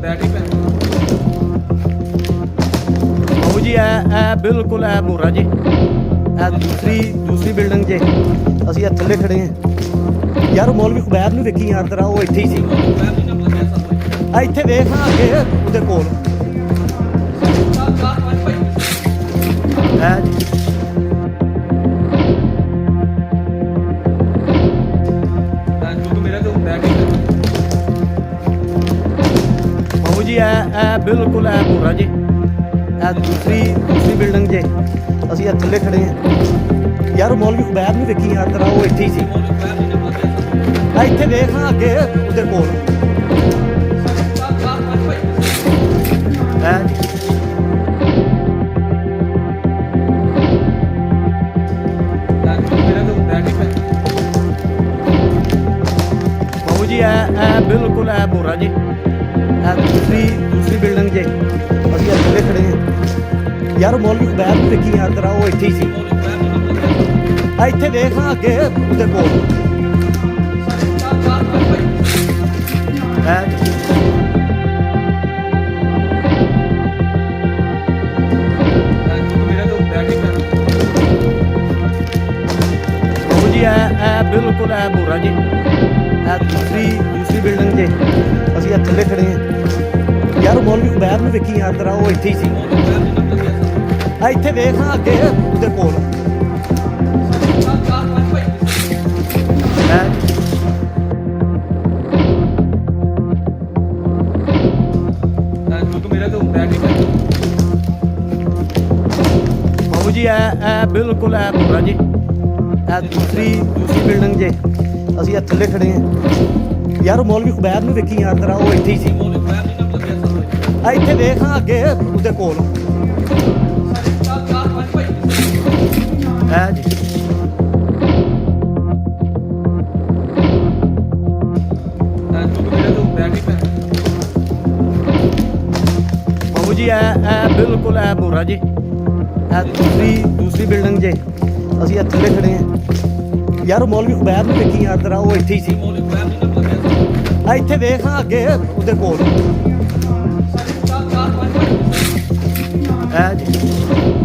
ਬੈਠ ਜੀ, ਇਹ ਇਹ ਬਿਲਕੁਲ ਇਹ ਮੋਰਾ ਜੀ। ਇਹ ਦੂਸਰੀ ਦੂਸਰੀ ਬਿਲਡਿੰਗ ਜੇ। ਅਸੀਂ ਇਹ ਥੱਲੇ ਖੜੇ ਆ ਯਾਰ ਮੌਲਵੀ ਖੁਬੈਬ ਨੂੰ ਵੇਖੀ ਯਾਰ ਤਰਾ ਉਹ ਇੱਥੇ ਹੀ ਸੀ। ਆ ਇੱਥੇ ਵੇਖ ਨਾ, ਅੱਗੇ, ਉਹਦੇ ਕੋਲ। ਹੈ ਜੀ। ਜੀ ਇਹ ਇਹ ਬਿਲਕੁਲ ਇਹ ਮੋਰਾ ਜੀ। ਇਹ ਦੂਸਰੀ ਦੂਸਰੀ ਬਿਲਡਿੰਗ ਜੇ। ਅਸੀਂ ਇਹ ਥੱਲੇ ਖੜੇ ਹਾਂ ਯਾਰ, ਮੌਲਵੀ ਖੁਬੈਬ ਨੂੰ ਵੇਖੀ ਯਾਰ, ਤੇਰਾ ਉਹ ਇੱਥੇ ਹੀ ਸੀ। ਆ ਇੱਥੇ ਵੇਖ ਨਾ ਅੱਗੇ ਉਹਦੇ ਕੋਲ। ਹੈ? ਬਾਬੂ ਜੀ ਇਹ ਇਹ ਬਿਲਕੁਲ ਇਹ ਮੋਰਾ ਜੀ। ਇਹ ਦੂਸਰੀ ਦੂਸਰੀ ਬਿਲਡਿੰਗ ਜੇ, ਅਸੀਂ ਇਹ ਖੜੇ ਹਾਂ। ਯਾਰ ਮੌਲਵੀ ਖੁਬੈਬ ਦੇਖੀ ਵੇਖੀ ਯਾਰ ਤੇਰਾ, ਉਹ ਇੱਥੇ ਹੀ ਸੀ। ਆ ਇੱਥੇ ਵੇਖ ਨਾ ਅੱਗੇ ਉਹਦੇ ਕੋਲ ਹੈ? ਜੀ ਬਾਬੂ ਜੀ ਇਹ ਬਿਲਕੁਲ ਇਹ ਮੋਰਾ ਜੀ। ਇਹ ਦੂਸਰੀ ਦੂਸਰੀ ਬਿਲਡਿੰਗ ਜੇ, ਅਸੀਂ ਇੱਥੇ ਖੜੇ ਹਾਂ। ਯਾਰ ਮੌਲਵੀ ਖੁਬੈਬ ਨੂੰ ਵੇਖੀ ਯਾਰ ਤੇਰਾ ਉਹ ਇੱਥੇ ਹੀ ਸੀ। ਆ ਇੱਥੇ ਵੇਖ ਨਾ ਅੱਗੇ ਉਹਦੇ ਕੋਲ। ਹੈ? ਬਾਬੂ ਜੀ ਇਹ ਇਹ ਬਿਲਕੁਲ ਇਹ ਮੋਰਾ ਜੀ। ਇਹ ਦੂਸਰੀ ਦੂਸਰੀ ਬਿਲਡਿੰਗ ਜੇ। ਅਸੀਂ ਇਹ ਥੱਲੇ ਖੜੇ ਹਾਂ। ਯਾਰ ਮੌਲਵੀ ਖੁਬੈਬ ਨੂੰ ਵੇਖੀ ਯਾਰ ਤੇਰਾ ਉਹ ਇੱਥੇ ਹੀ ਸੀ। ਆ ਇੱਥੇ ਵੇਖ ਹਾਂ ਅੱਗੇ ਉਹਦੇ ਕੋਲ। ਹੈ ਜੀ। ਬਾਬੂ ਜੀ, ਇਹ ਇਹ ਬਿਲਕੁਲ ਇਹ ਮੋਰਾ ਜੀ। ਇਹ ਦੂਸਰੀ ਦੂਸਰੀ ਬਿਲਡਿੰਗ ਜੇ। ਅਸੀਂ ਇੱਥੇ ਥੱਲੇ ਖੜੇ ਹਾਂ। ਯਾਰ ਮੌਲਵੀ ਖੁਬੈਬ ਨੂੰ ਵੇਖੀ ਯਾਰ, ਤੇਰਾ ਉਹ ਇੱਥੇ ਹੀ ਸੀ। ਆ ਇੱਥੇ ਵੇਖ ਹਾਂ ਅੱਗੇ ਉਹਦੇ ਕੋਲ। ਹੈ ਜੀ